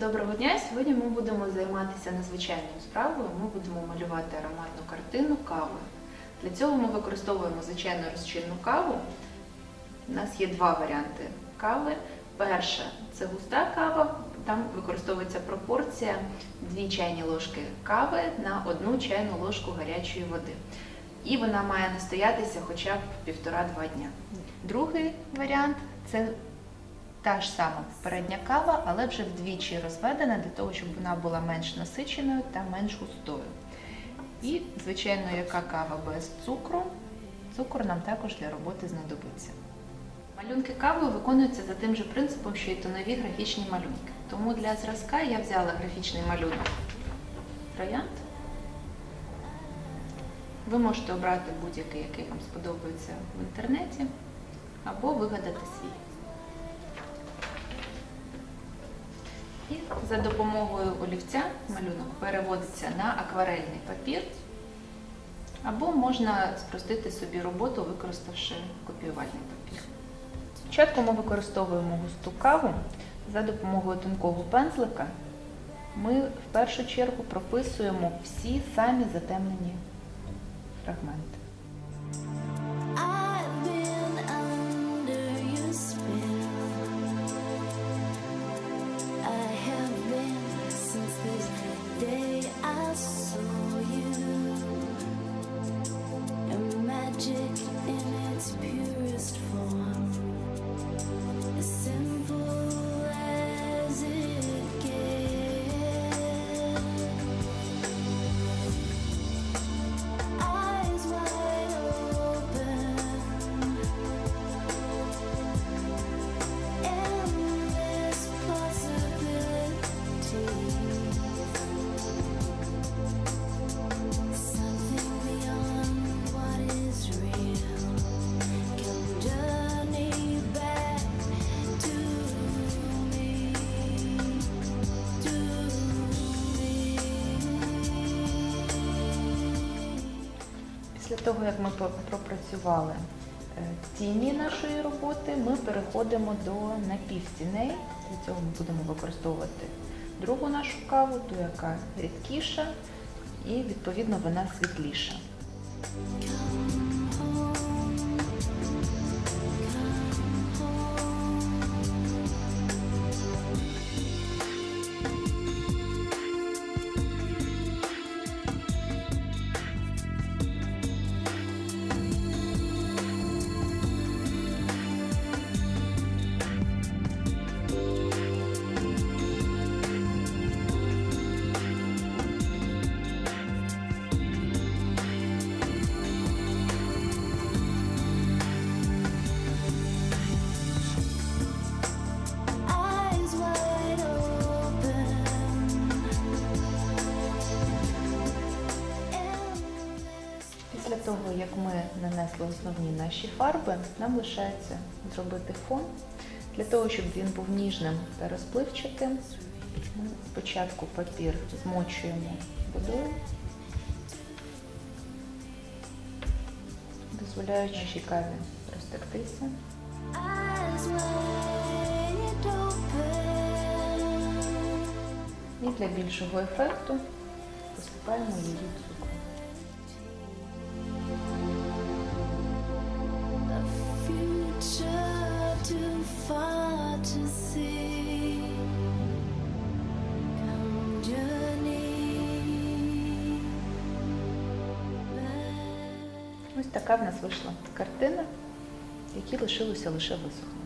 Доброго дня! Сьогодні ми будемо займатися незвичайною справою. Ми будемо малювати ароматну картину кави. Для цього ми використовуємо звичайну розчинну каву. У нас є два варіанти кави. Перша це густа кава, там використовується пропорція 2 чайні ложки кави на 1 чайну ложку гарячої води. І вона має настоятися хоча б півтора-два дня. Другий варіант це та ж сама передня кава, але вже вдвічі розведена для того, щоб вона була менш насиченою та менш густою. І, звичайно, яка кава без цукру, цукор нам також для роботи знадобиться. Малюнки кави виконуються за тим же принципом, що й тонові графічні малюнки. Тому для зразка я взяла графічний малюнок троянд. Ви можете обрати будь-який, який вам сподобається в інтернеті, або вигадати свій. За допомогою олівця малюнок переводиться на акварельний папір, або можна спростити собі роботу, використавши копіювальний папір. Спочатку ми використовуємо густу каву. За допомогою тонкого пензлика ми в першу чергу прописуємо всі самі затемнені фрагменти. Після того, як ми пропрацювали е, тіні нашої роботи, ми переходимо до напівстіней. Для цього ми будемо використовувати другу нашу каву, ту, яка рідкіша, і відповідно вона світліша. Після того, як ми нанесли основні наші фарби, нам лишається зробити фон. Для того, щоб він був ніжним та розпливчатим, ми спочатку папір змочуємо водою, дозволяючи нашій каві розтектися. І для більшого ефекту посипаємо її цукром. Ось така в нас вийшла картина, якій лишилося лише висохнути.